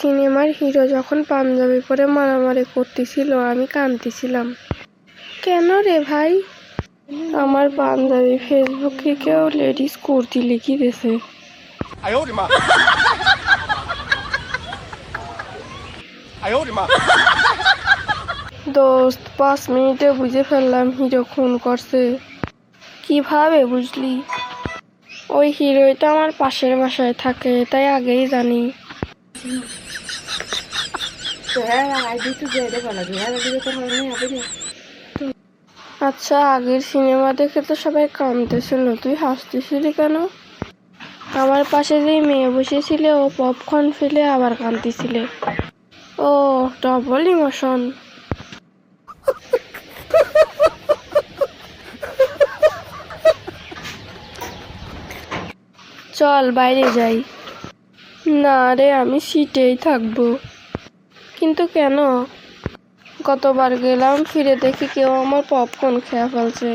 সিনেমার হিরো যখন পাঞ্জাবি পরে মারামারি করতেছিল আমি কাঁদতেছিলাম। কেন রে ভাই? আমার পাঞ্জাবি ফেসবুকে কেউ লেডিস কুর্তি লিখি দিয়েছে। দোস্ত পাঁচ মিনিটে বুঝে ফেললাম হিরো খুন করছে। কীভাবে বুঝলি? ওই হিরোই তো আমার পাশের বাসায় থাকে তাই আগেই জানি। আচ্ছা আগের সিনেমা দেখে তো সবাই তুই হাসতেছিলি কেন? আমার পাশে যেই মেয়ে বসেছিলে, ও পপকর্ন ফেলে আবার কাঁদতেছিলে। ও ডবল ইমোশন চল, বাইরে যাই। না রে, আমি সিটেই থাকব। কিন্তু কেন? গতবার গেলাম ফিরে দেখি কেউ আমার পপকর্ন খেয়ে ফেলছে।